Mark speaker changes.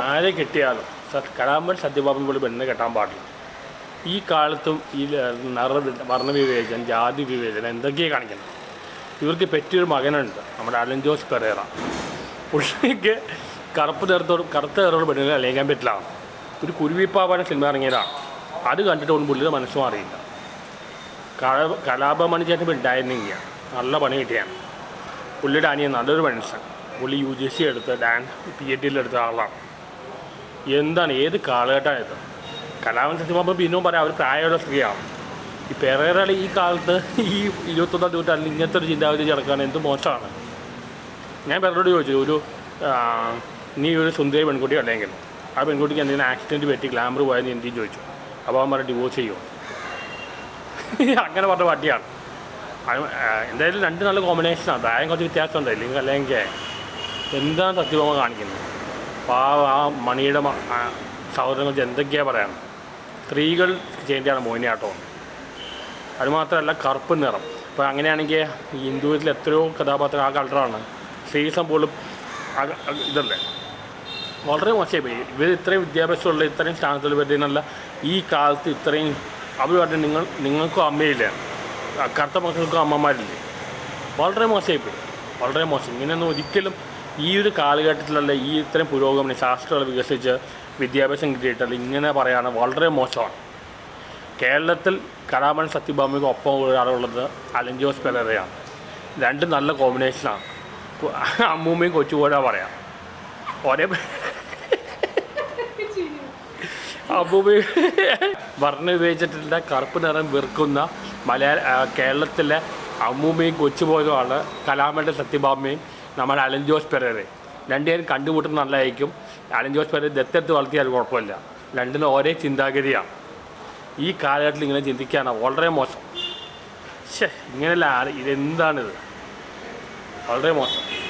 Speaker 1: ആരെ കിട്ടിയാലും കലാമ്പൻ സത്യഭാമൻ പോലും പെണ്ണിനെ കെട്ടാൻ പാടില്ല. ഈ കാലത്തും ഈ നിറ നിറ വർണവിവേചനം ജാതി വിവേചനം എന്തൊക്കെയാണ് കാണിക്കുന്നത്? ഇവർക്ക് പറ്റിയൊരു മകനുണ്ട് നമ്മുടെ അലൻ ജോസ് പെരേറ പുള്ളിക്ക് കറുപ്പ് നിറത്തോട് കറുത്ത നിറത്തോട് പെണ്ണിനെ അലയിക്കാൻ പറ്റില്ല. ഒരു കുരുവിപ്പാവാന സിനിമ ഇറങ്ങിയതാണ്. അത് കണ്ടിട്ട് ഒന്നും പുള്ളിയുടെ മനസ്സും അറിയില്ല. കല കലാപമണി ചേട്ടൻ ഉണ്ടായിരുന്നെങ്കിൽ നല്ല പണി കിട്ടിയാണ്. പുള്ളിയുടെ അനിയൻ നല്ലൊരു മനുഷ്യൻ. പുള്ളി യു ജി സി എടുത്ത് ഡാൻസ് പി എച്ച് ഡിയിൽ എടുത്ത ആളാണ്. എന്താണ് ഏത് കാലഘട്ടമാണ് ഇത്? കലാപൻ സത്യമാകുമ്പോൾ പിന്നും പറയാം അവർ പ്രായമുള്ള സ്ത്രീയാണ്. ഈ പെരേറയുടെ ഈ കാലത്ത് ഈ ഇരുപത്തൊന്നാം നൂറ്റാണ്ടിൽ ഇങ്ങനത്തെ ഒരു ചിന്താഗതി നടക്കുകയാണ് എന്ത് മോശമാണ്? ഞാൻ പെരയോട് ചോദിച്ചു ഒരു നീ ഒരു സുന്ദരി പെൺകുട്ടി അല്ലെങ്കിൽ? ആ പെൺകുട്ടിക്ക് എന്തെങ്കിലും ആക്സിഡന്റ് പറ്റി ഗ്ലാമർ പോയെന്ന് എന്തെങ്കിലും ചോദിച്ചു. അപ്പോൾ അവൻ ഡിവോഴ്സ് ചെയ്യുമോ അങ്ങനെ പറഞ്ഞ പാട്ടിയാണ് എന്തായാലും രണ്ട് നല്ല കോമ്പിനേഷനാണ് പ്രായം കുറച്ച് വ്യത്യാസമുണ്ട് ഇല്ലെങ്കിൽ അല്ലെങ്കിൽ എന്താണ് സത്യഭാമ കാണിക്കുന്നത്? പാവ ആ മണിയുടെ ആ സഹോദരങ്ങൾ എന്തൊക്കെയാണ് പറയണം സ്ത്രീകൾ ചെയ്യേണ്ടതാണ് മോഹിനിയാട്ടം. അത് മാത്രമല്ല കറുപ്പ് നിറം. ഇപ്പോൾ അങ്ങനെയാണെങ്കിൽ ഹിന്ദുവിൽ എത്രയോ കഥാപാത്രം ആ കളറാണ്. ശ്രീസം പോലും ഇതല്ലേ? വളരെ മോശമായി ഇവർ ഇത്രയും വിദ്യാഭ്യാസമുള്ള ഇത്രയും സ്ഥാനത്തിൽ വരുന്നല്ല ഈ കാലത്ത് ഇത്രയും അവർ പറഞ്ഞു നിങ്ങൾ നിങ്ങൾക്കും അമ്മയില്ല? കറുത്ത മക്കൾക്കും അമ്മമാരില്ലേ? വളരെ മോശമായി വളരെ മോശം. ഇങ്ങനെയൊന്നും ഒരിക്കലും ഈ ഒരു കാലഘട്ടത്തിലുള്ള ഈ ഇത്രയും പുരോഗമനം ശാസ്ത്രങ്ങൾ വികസിച്ച് വിദ്യാഭ്യാസം കിട്ടിയിട്ടുള്ള ഇങ്ങനെ പറയാണ് വളരെ മോശമാണ്. കേരളത്തിൽ കലാമൻ സത്യഭാമയ്ക്ക് ഒപ്പം ഒരാളുള്ളത് അലഞ്ചോസ് പെലറയാണ് രണ്ടും നല്ല കോമ്പിനേഷനാണ് അമ്മൂമ്മയും കൊച്ചുകൂടാ പറയാം. ഒരേ അമ്മൂമ്മയും വർണ ഉപയോഗിച്ചിട്ടുള്ള കറുപ്പ് നിറം വെറുക്കുന്ന മലയാള കേരളത്തിലെ അമ്മൂമ്മയും കൊച്ചുപോലുമാണ് കലാമന്റെ സത്യഭാമയും. നമ്മുടെ അലൻ ജോസ് പെരേറെ രണ്ടുപേരും കണ്ടുമുട്ടുന്ന നല്ലതായിരിക്കും. അലൻ ജോസ് പെരേര ദത്തെടുത്ത് വളർത്തിയാൽ കുഴപ്പമില്ല. രണ്ടിനും ഒരേ ചിന്താഗതിയാണ്. ഈ കാലഘട്ടത്തിൽ ഇങ്ങനെ ചിന്തിക്കാനാണ് വളരെ മോശം. ശേ ഇങ്ങനെയല്ല ഇതെന്താണിത്? വളരെ മോശം.